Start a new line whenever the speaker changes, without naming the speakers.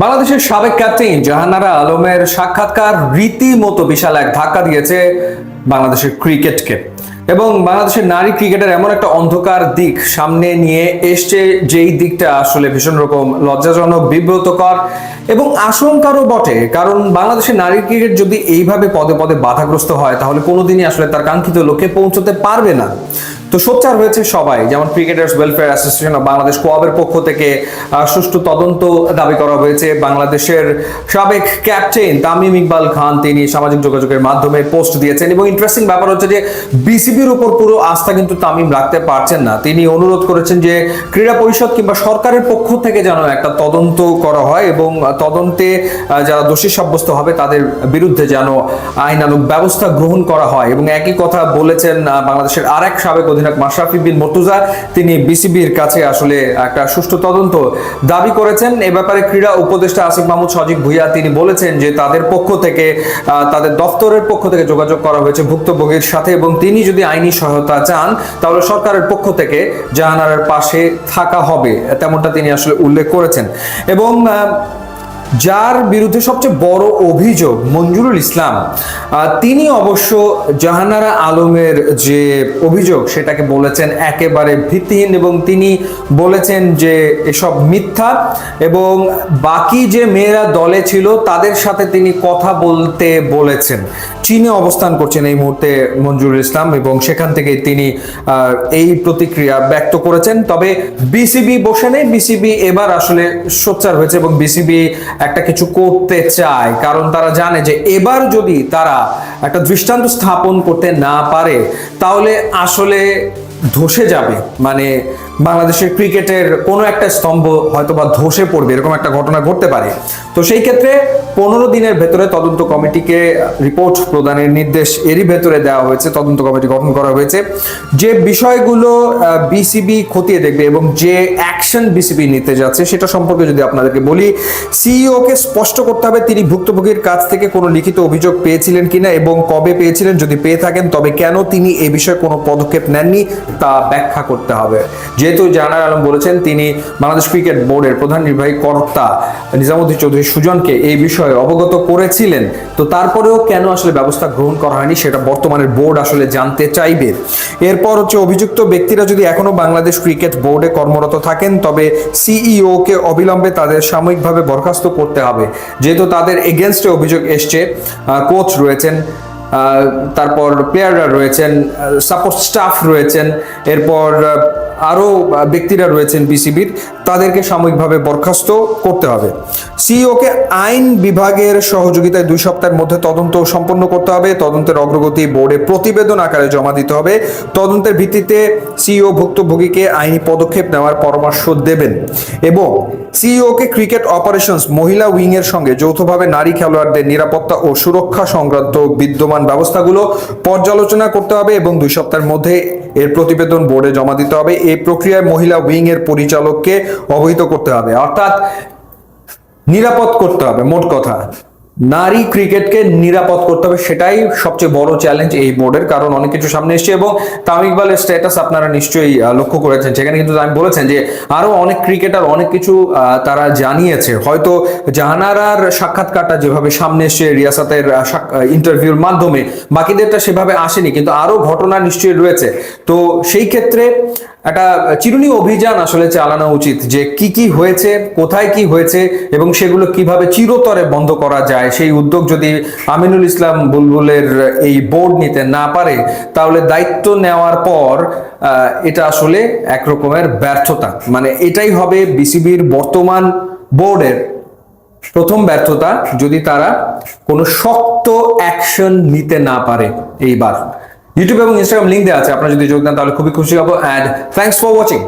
বাংলাদেশের সাবেক ক্যাপ্টেন জাহানারা আলমের সাক্ষাৎকার রীতিমতো বিশাল এক ধাক্কা দিয়েছে বাংলাদেশের ক্রিকেটকে। এবং বাংলাদেশের নারী ক্রিকেটের এমন একটা অন্ধকার দিক সামনে নিয়ে এসছে, যেই দিকটা আসলে ভীষণ রকম লজ্জাজনক, বিব্রতকর এবং আশঙ্কারও বটে। কারণ বাংলাদেশের নারী ক্রিকেট যদি এইভাবে পদে পদে বাধাগ্রস্ত হয়, তাহলে কোনোদিনই আসলে তার কাঙ্ক্ষিত লক্ষ্যে পৌঁছতে পারবে না। তো সোচ্চার হয়েছে সবাই, যেমন cricketers welfare association of Bangladesh কোয়াবের পক্ষ থেকে সুষ্ঠু তদন্ত দাবি করা হয়েছে। বাংলাদেশের সাবেক ক্যাপ্টেন তামিম ইকবাল খান, তিনি সামাজিক যোগাযোগের মাধ্যমে পোস্ট দিয়েছেন এবং ইন্টারেস্টিং ব্যাপার হচ্ছে যে বিসিবির উপর পুরো আস্থা কিন্তু তামিম রাখতে পারছেন না। তিনি অনুরোধ করেছেন যে ক্রীড়া পরিষদ কিংবা সরকারের পক্ষ থেকে যেন একটা তদন্ত করা হয় এবং তদন্তে যারা দোষী সাব্যস্ত হবে তাদের বিরুদ্ধে যেন আইনানুগ ব্যবস্থা গ্রহণ করা হয়। এবং একই কথা বলেছেন বাংলাদেশের আরেক সাবেক অধিনায়ক মাশরাফি বিন মর্তুজা, তিনি বিসিবির কাছে আসলে একটা সুষ্ঠু তদন্ত দাবি করেছেন। এ ব্যাপারে ক্রীড়া উপদেষ্টা আসিফ মাহমুদ সজিব ভুইয়া তিনি বলেছেন যে তাদের পক্ষ থেকে তাদের দপ্তরের পক্ষ থেকে যোগাযোগ করা হয়েছে ভুক্তভোগীর সাথে এবং তিনি যদি আইনি সহায়তা চান, তাহলে সরকারের পক্ষ থেকে জাহানারার পাশে থাকা হবে তেমনটা তিনি আসলে উল্লেখ করেছেন। এবং যার বিরুদ্ধে সবচেয়ে বড় অভিযোগ মঞ্জুরুল ইসলাম। তিনি অবশ্য জাহানারা আলমের যে অভিযোগ, সেটাকে বলেছেন একেবারে ভিত্তিহীন এবং তিনি বলেছেন যে এসব মিথ্যা এবং বাকি যে মেয়েরা দলে ছিল, তাদের সাথে তিনি কথা বলতে বলেছেন। চীনে অবস্থান করছেন এই মুহূর্তে মঞ্জুরুল ইসলাম এবং সেখান থেকে তিনি এই প্রতিক্রিয়া ব্যক্ত করেছেন। তবে বিসিবি বসে নেই। বিসিবি এবার আসলে সোচ্চার হয়েছে এবং বিসিবি একটা কিছু করতে চায়, কারণ তারা জানে যে এবার যদি তারা একটা দৃষ্টান্ত স্থাপন করতে না পারে, তাহলে আসলে ধসে যাবে। মানে বাংলাদেশের ক্রিকেটের কোনো একটা স্তম্ভ হয়তো বা ধসে পড়বে, এরকম একটা ঘটনা ঘটতে পারে। তো সেই ক্ষেত্রে পনেরো দিনের ভেতরে তদন্ত কমিটিকে রিপোর্ট প্রদানের নির্দেশ এরই ভেতরে দেওয়া হয়েছে, তদন্ত কমিটি গঠন করা হয়েছে। যে বিষয়গুলো বিসিবি খতিয়ে দেখবে এবং যে অ্যাকশন বিসিবি নিতে যাচ্ছে, সেটা সম্পর্কে যদি আপনাদেরকে বলি সিইওকে স্পষ্ট করতে হবে তিনি ভুক্তভোগীর কাছ থেকে কোনো লিখিত অভিযোগ পেয়েছিলেন কিনা এবং কবে পেয়েছিলেন, যদি পেয়ে থাকেন, তবে কেন তিনি এ বিষয়ে কোনো পদক্ষেপ নেননি তা ব্যাখ্যা করতে হবে। যেহেতু জাহানার আলম বলেছেন, তিনি বাংলাদেশ ক্রিকেট বোর্ডের প্রধান নির্বাহী কর্তা নিজামুদ্দিন চৌধুরী সুজনকে এই বিষয়ে অবগত করেছিলেন। তো তারপরেও কেন আসলে ব্যবস্থা গ্রহণ করা হয়নি, সেটা বর্তমানের বোর্ড আসলে জানতে চাইবে। এরপর হচ্ছে অভিযুক্ত ব্যক্তিরা যদি এখনও বাংলাদেশ ক্রিকেট বোর্ডে কর্মরত থাকেন, তবে সিইও কে অবিলম্বে তাদের সাময়িকভাবে বরখাস্ত করতে হবে। যেহেতু তাদের এগেনস্টে অভিযোগ এসছে কোচ রয়েছেন তারপর প্লেয়াররা রয়েছেন সাপোর্ট স্টাফ রয়েছেন, এরপর আরও ব্যক্তিরা রয়েছেন বিসিবির তাদেরকে সাময়িকভাবে বরখাস্ত করতে হবে। সিইওকে আইন বিভাগের সহযোগিতায় দুই সপ্তাহের মধ্যে তদন্ত সম্পন্ন করতে হবে, তদন্তের অগ্রগতি বোর্ডে প্রতিবেদন আকারে জমা দিতে হবে। তদন্তের ভিত্তিতে সিইও ভুক্তভোগীকে আইনি পদক্ষেপ নেওয়ার পরামর্শ দেবেন এবং সিইওকে ক্রিকেট অপারেশনস মহিলা উইং এর সঙ্গে যৌথভাবে নারী খেলোয়াড়দের নিরাপত্তা ও সুরক্ষা সংক্রান্ত বিদ্যমান ব্যবস্থাগুলো পর্যালোচনা করতে হবে এবং দুই সপ্তাহের মধ্যে এর প্রতিবেদন বোর্ডে জমা দিতে হবে। এই প্রক্রিয়ায় মহিলা উইং এর পরিচালককে অবহিত করতে হবে। অর্থাৎ নিরাপদ করতে হবে, মোট কথা। নারী ক্রিকেটকে নিরাপদ করতে হবে, সেটাই সবচেয়ে বড় চ্যালেঞ্জ এই বোর্ডের কারণ অনেক কিছু সামনে এসছে এবং তামিম ইকবালের স্ট্যাটাস আপনারা নিশ্চয়ই লক্ষ্য করেছেন। সেখানে কিন্তু আমি বলেছেন যে আরও অনেক ক্রিকেটার অনেক কিছু তারা জানিয়েছে। হয়তো জাহানারার সাক্ষাৎকারটা যেভাবে সামনে এসছে রিয়াসাতের ইন্টারভিউর মাধ্যমে, বাকিদেরটা সেভাবে আসেনি, কিন্তু আরও ঘটনা নিশ্চয়ই রয়েছে। তো সেই ক্ষেত্রে একটা চিরুনি অভিযান আসলে চালানো উচিত যে কি কি হয়েছে, কোথায় কি হয়েছে এবং সেগুলো কীভাবে চিরতরে বন্ধ করা যায়। সেই উদ্যোগ যদি আমিনুল ইসলাম বুলবুলের এই বোর্ড নিতে না পারে, তাহলে দায়িত্ব নেওয়ার পর এটা আসলে এক রকমের ব্যর্থতা। মানে এটাই হবে বিসিবির বর্তমান বোর্ডের প্রথম ব্যর্থতা যদি তারা কোনো শক্ত অ্যাকশন নিতে না পারে এইবার। ইউটিউব এবং ইনস্টাগ্রাম লিঙ্ক দেওয়া আছে। আপনারা যদি যোগ দেন, তাহলে খুবই খুশি হব। And thanks for watching